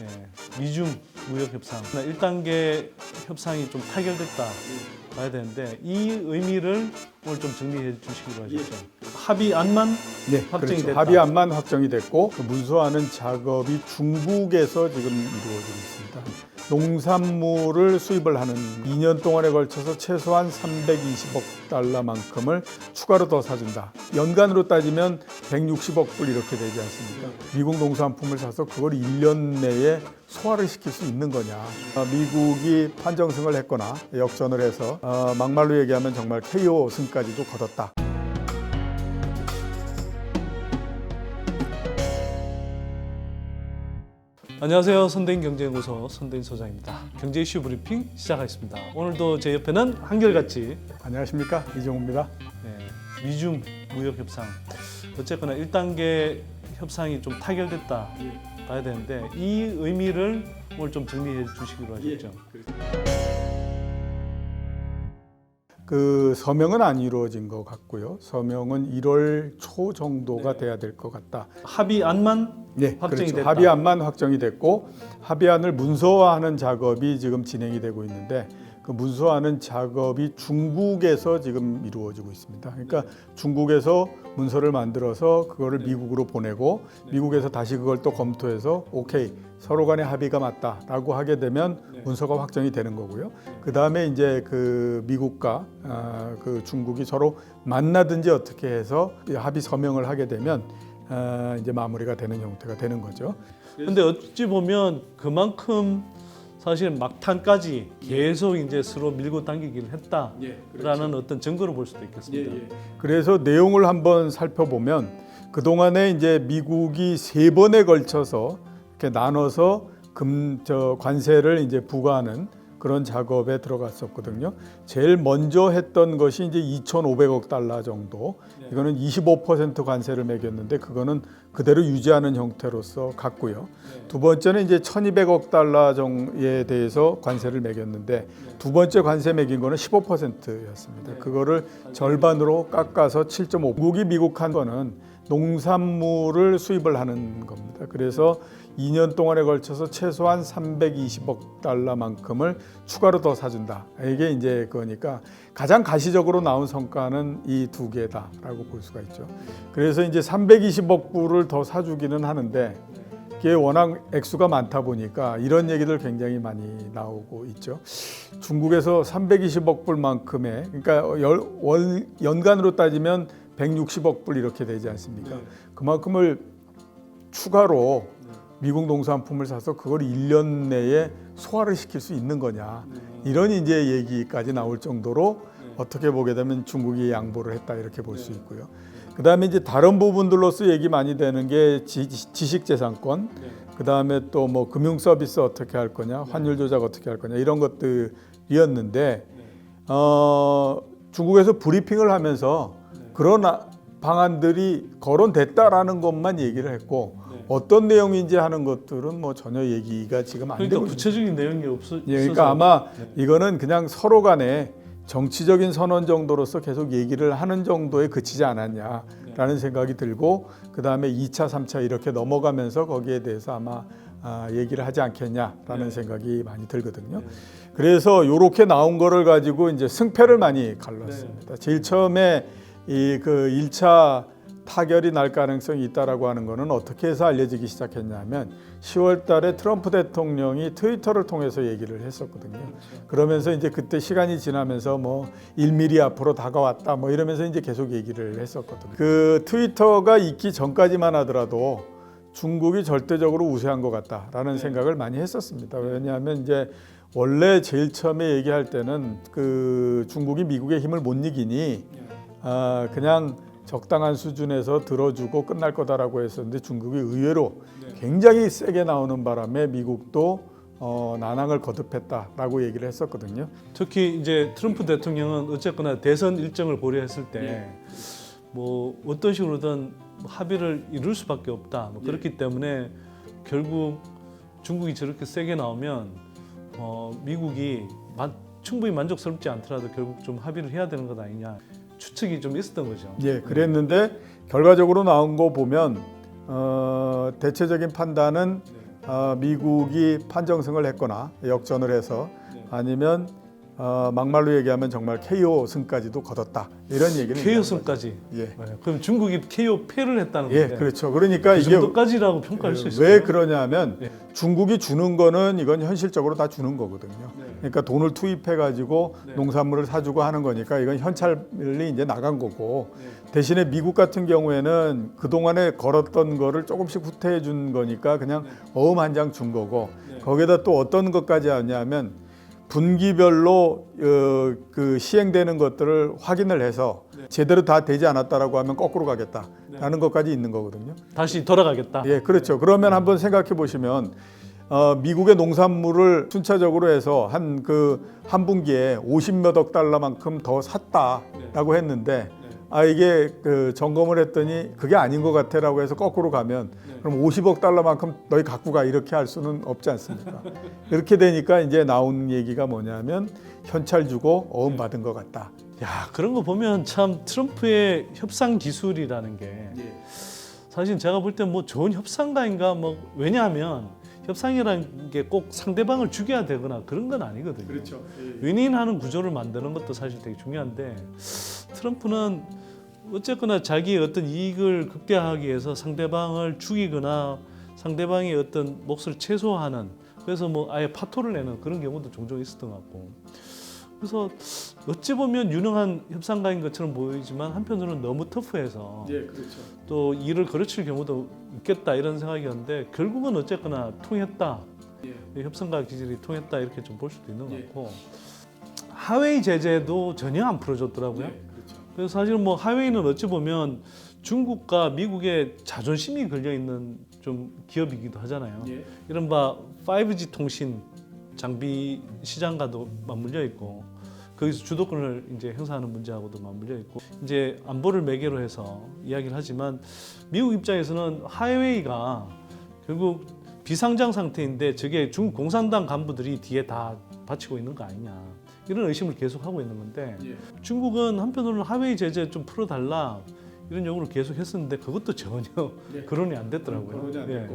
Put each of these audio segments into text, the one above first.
예, 미중 무역 협상 1단계 협상이 좀 타결됐다 봐야 되는데 이 의미를 오늘 좀 정리해 주시기로 하셨죠. 합의안만 네, 확정이 그렇죠. 됐다. 합의안만 확정이 됐고 그 문서하는 작업이 중국에서 지금 이루어지고 있습니다. 농산물을 수입을 하는 2년 동안에 걸쳐서 최소한 320억 달러만큼을 추가로 더 사준다. 연간으로 따지면 160억 불 이렇게 되지 않습니까? 미국 농산품을 사서 그걸 1년 내에 소화를 시킬 수 있는 거냐. 아, 미국이 판정승을 했거나 역전을 해서 어, 막말로 얘기하면 정말 KO 승까지도 거뒀다. 안녕하세요. 선대인 경제연구소 선대인 소장입니다. 경제 이슈 브리핑 시작하겠습니다. 오늘도 제 옆에는 한결같이 안녕하십니까 이종우입니다. 예, 미중 무역 협상 어쨌거나 1단계 협상이 좀 타결됐다 봐야 되는데 이 의미를 오늘 좀 정리해 주시기로 하셨죠. 그 서명은 안 이루어진 것 같고요. 서명은 1월 초 정도가 네. 돼야 될 것 같다. 합의안만 네, 확정이 그렇죠. 됐다. 합의안만 확정이 됐고 합의안을 문서화하는 작업이 지금 진행이 되고 있는데 그 문서화하는 작업이 중국에서 지금 이루어지고 있습니다. 그러니까 중국에서 문서를 만들어서 그거를 네. 미국으로 보내고 미국에서 다시 그걸 또 검토해서 오케이 서로 간의 합의가 맞다라고 하게 되면 네. 문서가 확정이 되는 거고요. 그 다음에 이제 그 미국과 아, 그 중국이 서로 만나든지 어떻게 해서 이 합의 서명을 하게 되면 아, 이제 마무리가 되는 형태가 되는 거죠. 근데 어찌 보면 그만큼 사실 막탄까지 계속 이제 서로 밀고 당기기를 했다라는 어떤 증거로 볼 수도 있겠습니다. 그래서 내용을 한번 살펴보면 그 동안에 이제 미국이 세 번에 걸쳐서 이렇게 나눠서 금 저 관세를 이제 부과하는 그런 작업에 들어갔었거든요. 제일 먼저 했던 것이 이제 2,500억 달러 정도. 이거는 25% 관세를 매겼는데 그거는 그대로 유지하는 형태로서 갔고요. 두 번째는 이제 1,200억 달러 정에 대해서 관세를 매겼는데 두 번째 관세 매긴 거는 15%였습니다. 그거를 절반으로 깎아서 7.5. 미국이 미국한 거는 농산물을 수입을 하는 겁니다. 그래서 2년 동안에 걸쳐서 최소한 320억 달러만큼을 추가로 더 사준다. 이게 이제 그거니까 가장 가시적으로 나온 성과는 이 두 개다라고 볼 수가 있죠. 그래서 이제 320억 불을 더 사주기는 하는데 이게 워낙 액수가 많다 보니까 이런 얘기들 굉장히 많이 나오고 있죠. 중국에서 320억 불만큼의 그러니까 연간으로 따지면 160억 불 이렇게 되지 않습니까? 그만큼을 추가로 미국 농산품을 사서 그걸 1년 내에 소화를 시킬 수 있는 거냐? 이런 이제 얘기까지 나올 정도로 어떻게 보게 되면 중국이 양보를 했다 이렇게 볼 수 있고요. 그다음에 이제 다른 부분들로서 얘기 많이 되는 게 지, 지식재산권, 그다음에 또 뭐 금융 서비스 어떻게 할 거냐, 환율 조작 어떻게 할 거냐 이런 것들이었는데 어, 중국에서 브리핑을 하면서 그런 아- 방안들이 거론됐다라는 것만 얘기를 했고 어떤 내용인지 하는 것들은 뭐 전혀 얘기가 지금 안 그러니까 되고 구체적인 내용이 없어. 예, 그러니까 아마 이거는 그냥 서로 간에 정치적인 선언 정도로서 계속 얘기를 하는 정도에 그치지 않았냐라는 생각이 들고 그 다음에 2차, 3차 이렇게 넘어가면서 거기에 대해서 아마 아, 얘기를 하지 않겠냐라는 생각이 많이 들거든요. 그래서 이렇게 나온 거를 가지고 이제 승패를 많이 갈랐습니다. 제일 처음에 이 그 1차 타결이 날 가능성이 있다라고 하는 거는 어떻게 해서 알려지기 시작했냐면 10월 달에 트럼프 대통령이 트위터를 통해서 얘기를 했었거든요. 그러면서 이제 그때 시간이 지나면서 뭐 1mm 앞으로 다가왔다 뭐 이러면서 이제 계속 얘기를 했었거든요. 그 트위터가 있기 전까지만 하더라도 중국이 절대적으로 우세한 것 같다라는 생각을 많이 했었습니다. 왜냐하면 이제 원래 제일 처음에 얘기할 때는 그 중국이 미국의 힘을 못 이기니 아, 그냥 적당한 수준에서 들어주고 끝날 거다라고 했었는데 중국이 의외로 굉장히 세게 나오는 바람에 미국도 어, 난항을 거듭했다라고 얘기를 했었거든요. 특히 이제 트럼프 대통령은 어쨌거나 대선 일정을 고려했을 때 뭐 어떤 식으로든 합의를 이룰 수밖에 없다. 뭐 그렇기 때문에 결국 중국이 저렇게 세게 나오면 어, 미국이 만- 충분히 만족스럽지 않더라도 결국 좀 합의를 해야 되는 것 아니냐 추측이 좀 있었던 거죠. 예, 그랬는데 결과적으로 나온 거 보면 어, 대체적인 판단은 어, 미국이 판정승을 했거나 역전을 해서 네. 아니면 어, 막말로 얘기하면 정말 KO 승까지도 거뒀다 이런 얘기는 KO 승까지. 예. 네, 그럼 중국이 KO 패를 했다는 예, 건데. 그렇죠. 그러니까 그 이게 정도까지라고 평가할 수 있어요. 왜 그러냐면 예. 중국이 주는 거는 이건 현실적으로 다 주는 거거든요. 네. 그러니까 돈을 투입해 가지고 네. 농산물을 사주고 하는 거니까 이건 현찰이 이제 나간 거고 네. 대신에 미국 같은 경우에는 그 동안에 걸었던 거를 조금씩 후퇴해 준 거니까 그냥 네. 어음 한 장 준 거고 네. 거기다 또 어떤 것까지 하냐면 분기별로 어, 그 시행되는 것들을 확인을 해서 네. 제대로 다 되지 않았다라고 하면 거꾸로 가겠다라는 것까지 있는 거거든요. 다시 돌아가겠다. 예, 그렇죠. 그러면 한번 생각해 보시면 어, 미국의 농산물을 순차적으로 해서 한 그 한 분기에 50몇 억 달러만큼 더 샀다라고 했는데 네. 아 이게 그 점검을 했더니 그게 아닌 것 같아라고 해서 거꾸로 가면 네. 그럼 50억 달러만큼 너희 갖고 가 이렇게 할 수는 없지 않습니까? 이렇게 되니까 이제 나온 얘기가 뭐냐면 현찰 주고 어음 받은 것 같다. 야 그런 거 보면 참 트럼프의 협상 기술이라는 게 사실 제가 볼 때 뭐 좋은 협상가인가 뭐 왜냐하면 협상이라는 게 꼭 상대방을 죽여야 되거나 그런 건 아니거든요. 그렇죠. 윈윈하는 구조를 만드는 것도 사실 되게 중요한데 트럼프는 어쨌거나 자기의 어떤 이익을 극대화하기 위해서 상대방을 죽이거나 상대방의 어떤 몫을 최소화하는 그래서 뭐 아예 파토를 내는 그런 경우도 종종 있었던 것 같고 그래서 어찌 보면 유능한 협상가인 것처럼 보이지만 한편으로는 너무 터프해서 예, 그렇죠. 또 일을 거르칠 경우도 있겠다 이런 생각이었는데 결국은 어쨌거나 통했다 이 협상가 기질이 통했다 이렇게 좀 볼 수도 있는 것 예. 같고 하웨이 제재도 전혀 안 풀어줬더라고요. 그렇죠. 그래서 사실 뭐 하웨이는 어찌 보면 중국과 미국의 자존심이 걸려 있는 좀 기업이기도 하잖아요. 예. 이른바 5G 통신 장비 시장과도 맞물려 있고 거기서 주도권을 이제 행사하는 문제하고도 맞물려 있고 이제 안보를 매개로 해서 이야기를 하지만 미국 입장에서는 하웨이가 결국 비상장 상태인데 저게 중국 공산당 간부들이 뒤에 다 바치고 있는 거 아니냐 이런 의심을 계속 하고 있는 건데 예. 중국은 한편으로는 하웨이 제재 좀 풀어달라 이런 요구를 계속 했었는데 그것도 전혀 예. 거론이 안 됐더라고요. 예.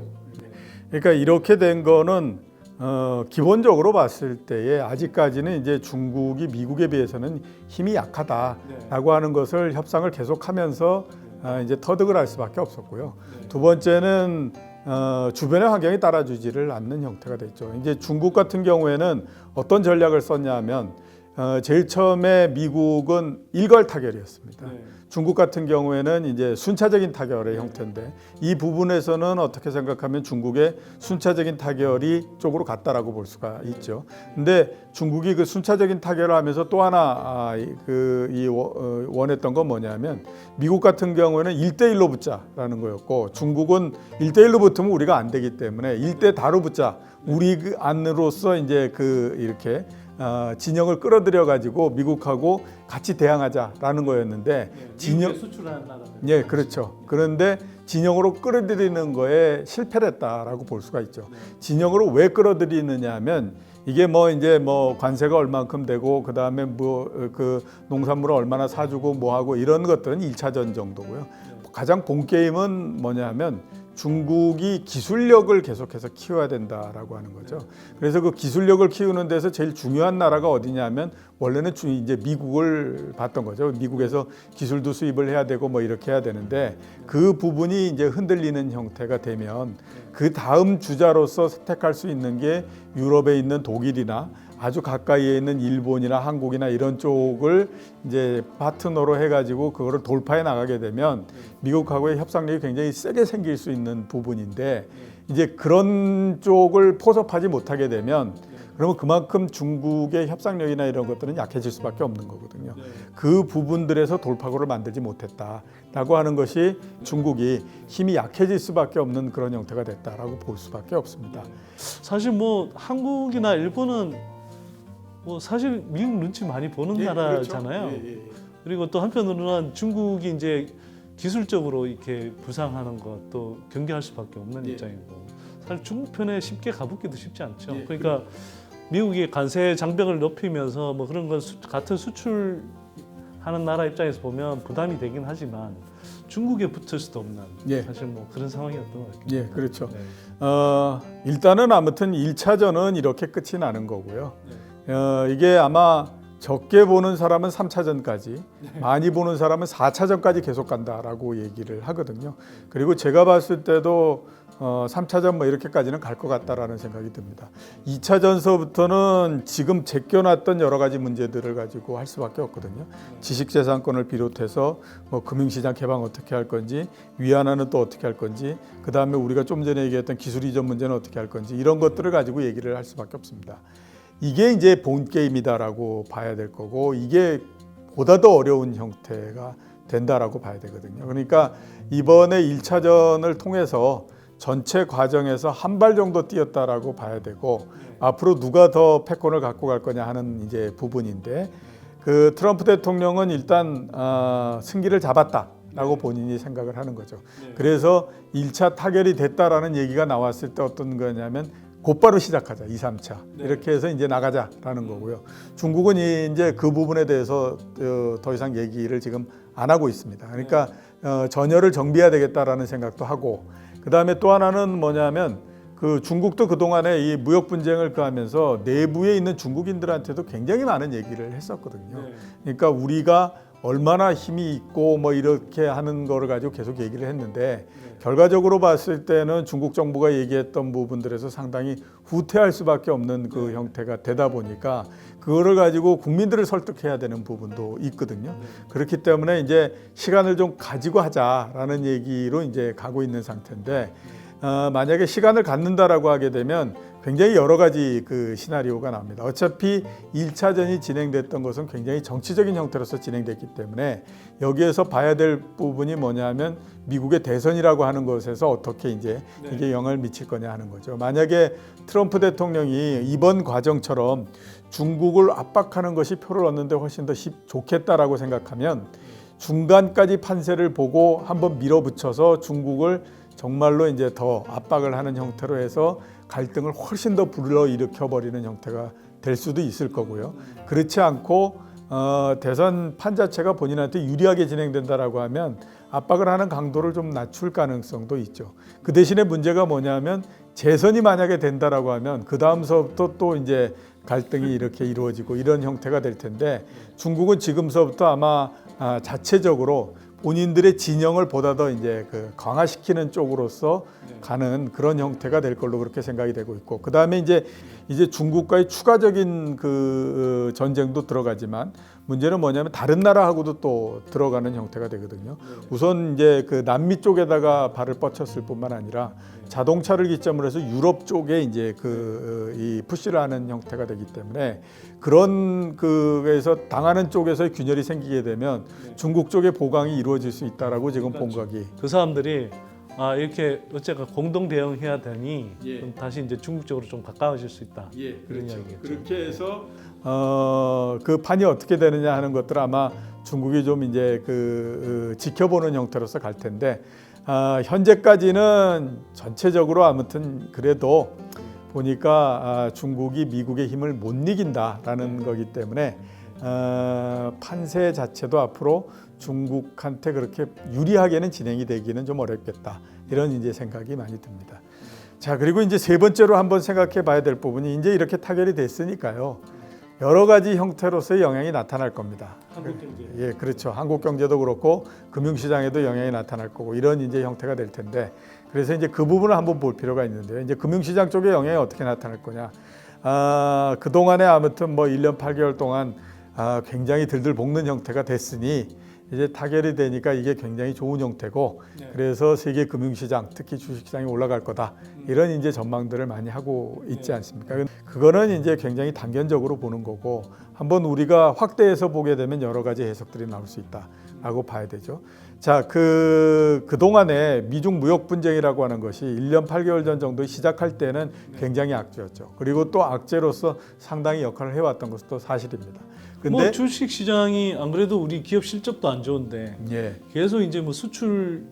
그러니까 이렇게 된 거는 어, 기본적으로 봤을 때에 아직까지는 이제 중국이 미국에 비해서는 힘이 약하다라고 하는 것을 협상을 계속하면서 아, 이제 터득을 할 수밖에 없었고요. 두 번째는 어, 주변의 환경이 따라주지를 않는 형태가 됐죠. 이제 중국 같은 경우에는 어떤 전략을 썼냐면 어, 제일 처음에 미국은 일괄 타결이었습니다. 네. 중국 같은 경우에는 이제 순차적인 타결의 형태인데 이 부분에서는 어떻게 생각하면 중국의 순차적인 타결이 쪽으로 갔다라고 볼 수가 있죠. 근데 중국이 그 순차적인 타결을 하면서 또 하나 아, 그이 어, 원했던 건 뭐냐면 미국 같은 경우에는 일대일로 붙자라는 거였고 중국은 일대일로 붙으면 우리가 안 되기 때문에 일대 다로 붙자. 우리 그 안으로서 이제 그 이렇게 어, 진영을 끌어들여 가지고 미국하고 같이 대항하자라는 거였는데 진영 수출하는 나라. 예, 그렇죠. 그런데 진영으로 끌어들이는 거에 실패를 했다라고 볼 수가 있죠. 진영으로 왜 끌어들이느냐 하면 이게 뭐 이제 뭐 관세가 얼만큼 되고 그다음에 뭐 그 농산물을 얼마나 사주고 뭐 하고 이런 것들은 일차전 정도고요. 가장 본 게임은 뭐냐면 중국이 기술력을 계속해서 키워야 된다라고 하는 거죠. 그래서 그 기술력을 키우는 데서 제일 중요한 나라가 어디냐면 원래는 주- 이제 미국을 봤던 거죠. 미국에서 기술도 수입을 해야 되고 뭐 이렇게 해야 되는데 그 부분이 이제 흔들리는 형태가 되면 그 다음 주자로서 선택할 수 있는 게 유럽에 있는 독일이나 아주 가까이에 있는 일본이나 한국이나 이런 쪽을 이제 파트너로 해가지고 그거를 돌파해 나가게 되면 미국하고의 협상력이 굉장히 세게 생길 수 있는 부분인데 이제 그런 쪽을 포섭하지 못하게 되면 그러면 그만큼 중국의 협상력이나 이런 것들은 약해질 수밖에 없는 거거든요. 그 부분들에서 돌파구를 만들지 못했다라고 하는 것이 중국이 힘이 약해질 수밖에 없는 그런 형태가 됐다라고 볼 수밖에 없습니다. 사실 뭐 한국이나 일본은 뭐 사실 미국 눈치 많이 보는 예, 나라잖아요. 그렇죠. 그리고 또 한편으로는 중국이 이제 기술적으로 이렇게 부상하는 것도 경계할 수밖에 없는 예. 입장이고 사실 중국 편에 쉽게 가붙기도 쉽지 않죠. 예, 그러니까 미국이 관세 장벽을 높이면서 뭐 그런 건 수- 같은 수출 하는 나라 입장에서 보면 부담이 되긴 하지만 중국에 붙을 수도 없는 예. 사실 뭐 그런 상황이었던 것 같아요. 예, 그렇죠. 네. 어, 일단은 아무튼 1차전은 이렇게 끝이 나는 거고요. 네. 어, 이게 아마 적게 보는 사람은 3차전까지, 많이 보는 사람은 4차전까지 계속 간다라고 얘기를 하거든요. 그리고 제가 봤을 때도 어, 3차전 뭐 이렇게까지는 갈 것 같다라는 생각이 듭니다. 2차전서부터는 지금 제껴놨던 여러 가지 문제들을 가지고 할 수밖에 없거든요. 지식재산권을 비롯해서 뭐 금융시장 개방 어떻게 할 건지, 위안화는 또 어떻게 할 건지, 그 다음에 우리가 좀 전에 얘기했던 기술 이전 문제는 어떻게 할 건지 이런 것들을 가지고 얘기를 할 수밖에 없습니다. 이게 이제 본 게임이다라고 봐야 될 거고 이게 보다 더 어려운 형태가 된다라고 봐야 되거든요. 그러니까 이번에 1차전을 통해서 전체 과정에서 한 발 정도 뛰었다라고 봐야 되고 앞으로 누가 더 패권을 갖고 갈 거냐 하는 이제 부분인데 그 트럼프 대통령은 일단 아, 승기를 잡았다라고 본인이 생각을 하는 거죠. 그래서 1차 타결이 됐다라는 얘기가 나왔을 때 어떤 거냐면 곧바로 시작하자 2, 3차 이렇게 해서 이제 나가자라는 거고요. 중국은 이제 그 부분에 대해서 어, 더 이상 얘기를 지금 안 하고 있습니다. 그러니까 어, 전열을 정비해야 되겠다라는 생각도 하고 그 다음에 또 하나는 뭐냐면 그 중국도 그 동안에 이 무역 분쟁을 가하면서 내부에 있는 중국인들한테도 굉장히 많은 얘기를 했었거든요. 그러니까 우리가 얼마나 힘이 있고 뭐 이렇게 하는 거를 가지고 계속 얘기를 했는데 결과적으로 봤을 때는 중국 정부가 얘기했던 부분들에서 상당히 후퇴할 수밖에 없는 그 형태가 되다 보니까 그거를 가지고 국민들을 설득해야 되는 부분도 있거든요. 그렇기 때문에 이제 시간을 좀 가지고 하자라는 얘기로 이제 가고 있는 상태인데 어, 만약에 시간을 갖는다라고 하게 되면 굉장히 여러 가지 그 시나리오가 나옵니다. 어차피 1차전이 진행됐던 것은 굉장히 정치적인 형태로서 진행됐기 때문에 여기에서 봐야 될 부분이 뭐냐면 미국의 대선이라고 하는 것에서 어떻게 이제 이게 영향을 미칠 거냐 하는 거죠. 만약에 트럼프 대통령이 이번 과정처럼 중국을 압박하는 것이 표를 얻는데 훨씬 더 쉽- 좋겠다라고 생각하면 중간까지 판세를 보고 한번 밀어붙여서 중국을 정말로 이제 더 압박을 하는 형태로 해서 갈등을 훨씬 더 불러 일으켜 버리는 형태가 될 수도 있을 거고요. 그렇지 않고 어, 대선 판 자체가 본인한테 유리하게 진행된다라고 하면 압박을 하는 강도를 좀 낮출 가능성도 있죠. 그 대신에 문제가 뭐냐면 재선이 만약에 된다라고 하면 그 다음서부터 또 이제 갈등이 이렇게 이루어지고 이런 형태가 될 텐데 중국은 지금서부터 아마 아, 자체적으로 본인들의 진영을 보다 더 이제 그 강화시키는 쪽으로서 가는 그런 형태가 될 걸로 그렇게 생각이 되고 있고 그 다음에 이제 이제 중국과의 추가적인 그 어, 전쟁도 들어가지만 문제는 뭐냐면 다른 나라하고도 또 들어가는 형태가 되거든요. 우선 이제 그 남미 쪽에다가 발을 뻗쳤을 뿐만 아니라 자동차를 기점으로 해서 유럽 쪽에 이제 그 이 푸시를 하는 형태가 되기 때문에 그런 그에서 당하는 쪽에서 균열이 생기게 되면 중국 쪽의 보강이 이루어질 수 있다라고 지금 본각이 그 사람들이 아 이렇게 어쨌든 공동 대응해야 되니 예. 그럼 다시 이제 중국 쪽으로 좀 가까워질 수 있다. 예, 그런 이야기겠죠. 그렇게 해서 어, 그 판이 어떻게 되느냐 하는 것들 아마 중국이 좀 이제 그 어, 지켜보는 형태로서 갈 텐데 아, 현재까지는 전체적으로 아무튼 그래도 보니까 아, 중국이 미국의 힘을 못 이긴다라는 거기 때문에 어, 판세 자체도 앞으로 중국한테 그렇게 유리하게는 진행이 되기는 좀 어렵겠다. 이런 이제 생각이 많이 듭니다. 자 그리고 이제 세 번째로 한번 생각해 봐야 될 부분이 이제 이렇게 타결이 됐으니까요 여러 가지 형태로서의 영향이 나타날 겁니다. 한국 경제. 예, 그렇죠. 한국 경제도 그렇고 금융 시장에도 영향이 나타날 거고 이런 이제 형태가 될 텐데 그래서 이제 그 부분을 한번 볼 필요가 있는데요. 이제 금융 시장 쪽에 영향이 어떻게 나타날 거냐? 아, 그 동안에 아무튼 뭐 1년 8개월 동안 아, 굉장히 들들 볶는 형태가 됐으니 이제 타결이 되니까 이게 굉장히 좋은 형태고 네. 그래서 세계 금융시장 특히 주식시장이 올라갈 거다 이런 이제 전망들을 많이 하고 있지 않습니까? 그거는 이제 굉장히 단견적으로 보는 거고 한번 우리가 확대해서 보게 되면 여러 가지 해석들이 나올 수 있다라고 봐야 되죠. 자, 그 그동안에 미중 무역 분쟁이라고 하는 것이 1년 8개월 전 정도 시작할 때는 굉장히 악재였죠. 그리고 또 악재로서 상당히 역할을 해왔던 것도 사실입니다. 근데 뭐 주식 시장이 안 그래도 우리 기업 실적도 안 좋은데 예, 계속 이제 뭐 수출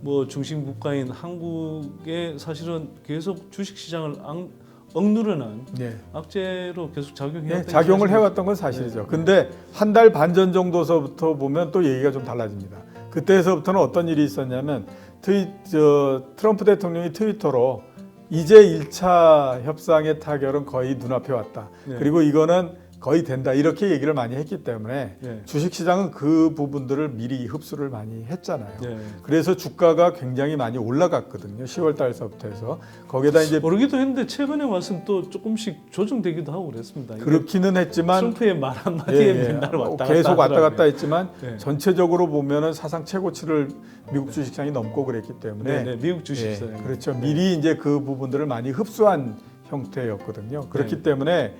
뭐 중심 국가인 한국에 사실은 계속 주식 시장을 안, 억누르는 예. 악재로 계속 작용해 예, 왔던 작용을 게 해왔던 건 사실이죠. 네. 근데 한 달 반 전 정도서부터 보면 또 얘기가 좀 달라집니다. 그때서부터는 어떤 일이 있었냐면 트위, 저, 트럼프 대통령이 트위터로 이제 1차 협상의 타결은 거의 눈앞에 왔다. 네. 그리고 이거는 거의 된다. 이렇게 얘기를 많이 했기 때문에 네. 주식시장은 그 부분들을 미리 흡수를 많이 했잖아요. 네. 그래서 주가가 굉장히 많이 올라갔거든요. 10월 달서부터 해서 거기에다 이제 모르기도 했는데 최근에 와서는 또 조금씩 조정되기도 하고 그랬습니다. 그렇기는 했지만 트럼프의 말 한마디에 예, 예. 맨날 왔다 갔다 계속 왔다 갔다 하더라고요. 했지만 네. 전체적으로 보면은 사상 최고치를 미국 주식시장이 넘고 그랬기 때문에 네, 네, 미국 주식시장. 예, 그렇죠. 미리 이제 그 부분들을 많이 흡수한 형태였거든요. 그렇기 네. 때문에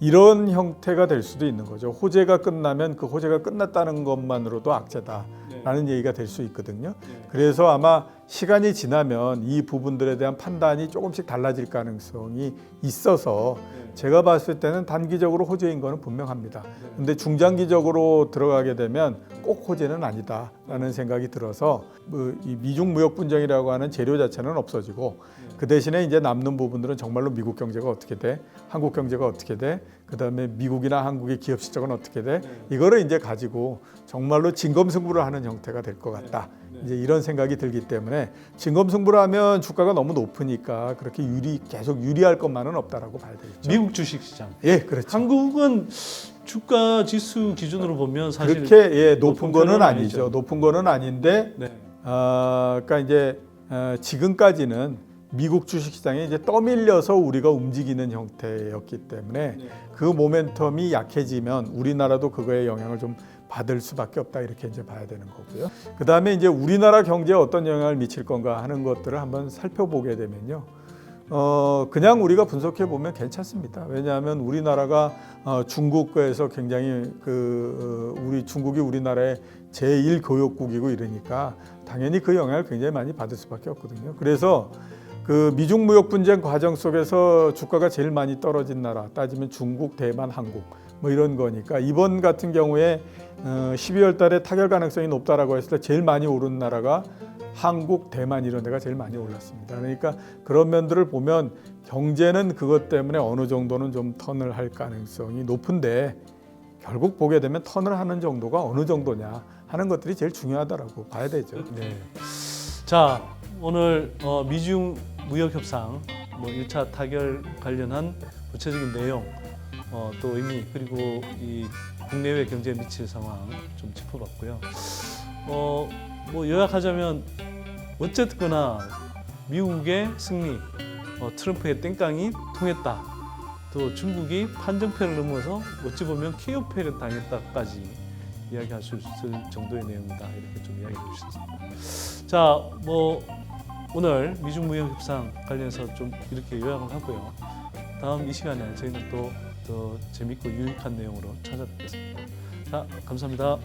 이런 형태가 될 수도 있는 거죠. 호재가 끝나면 그 호재가 끝났다는 것만으로도 악재다라는 네. 얘기가 될 수 있거든요. 네. 그래서 아마 시간이 지나면 이 부분들에 대한 판단이 조금씩 달라질 가능성이 있어서 네. 제가 봤을 때는 단기적으로 호재인 거는 분명합니다. 네. 근데 중장기적으로 들어가게 되면 꼭 호재는 아니다라는 생각이 들어서 뭐이 미중 무역 분쟁이라고 하는 재료 자체는 없어지고 그 대신에 이제 남는 부분들은 정말로 미국 경제가 어떻게 돼, 한국 경제가 어떻게 돼, 그 다음에 미국이나 한국의 기업 실적은 어떻게 돼, 이거를 이제 가지고 정말로 진검승부를 하는 형태가 될 것 같다. 이제 이런 생각이 들기 때문에 진검승부를 하면 주가가 너무 높으니까 그렇게 유리 계속 유리할 것만은 없다라고 봐야 되겠죠. 미국 주식시장. 예, 그렇죠. 한국은 주가 지수 기준으로 보면 사실 그렇게 예, 높은 높은 거는 아니죠. 높은 거는 아닌데, 네. 어, 그러니까 이제 어, 지금까지는 미국 주식시장에 이제 떠밀려서 우리가 움직이는 형태였기 때문에 네. 그 모멘텀이 약해지면 우리나라도 그거에 영향을 좀 받을 수밖에 없다 이렇게 이제 봐야 되는 거고요. 그 다음에 이제 우리나라 경제에 어떤 영향을 미칠 건가 하는 것들을 한번 살펴보게 되면요. 어 그냥 우리가 분석해 보면 괜찮습니다. 왜냐하면 우리나라가 어, 중국과에서 굉장히 그 어, 우리 중국이 우리나라의 제1 교역국이고 이러니까 당연히 그 영향을 굉장히 많이 받을 수밖에 없거든요. 그래서 그 미중 무역 분쟁 과정 속에서 주가가 제일 많이 떨어진 나라 따지면 중국, 대만, 한국 뭐 이런 거니까 이번 같은 경우에 어, 12월 달에 타결 가능성이 높다라고 했을 때 제일 많이 오른 나라가 한국, 대만 이런 데가 제일 많이 올랐습니다. 그러니까 그런 면들을 보면 경제는 그것 때문에 어느 정도는 좀 턴을 할 가능성이 높은데 결국 보게 되면 턴을 하는 정도가 어느 정도냐 하는 것들이 제일 중요하다라고 봐야 되죠. 네. 자, 오늘 어, 미중 무역 협상 뭐 1차 타결 관련한 구체적인 내용 어, 또 의미 그리고 이 국내외 경제에 미칠 상황 좀 짚어봤고요. 어, 뭐 요약하자면 어쨌거나 미국의 승리, 어, 트럼프의 땡깡이 통했다. 또 중국이 판정패를 넘어서 어찌 보면 KO패를 당했다까지 이야기할 수 있을 정도의 내용이다 이렇게 좀 이야기해 주셨습니다. 자, 뭐 오늘 미중 무역 협상 관련해서 좀 이렇게 요약을 하고요. 다음 이 시간에 저희는 또 더 재밌고 유익한 내용으로 찾아뵙겠습니다. 자, 감사합니다.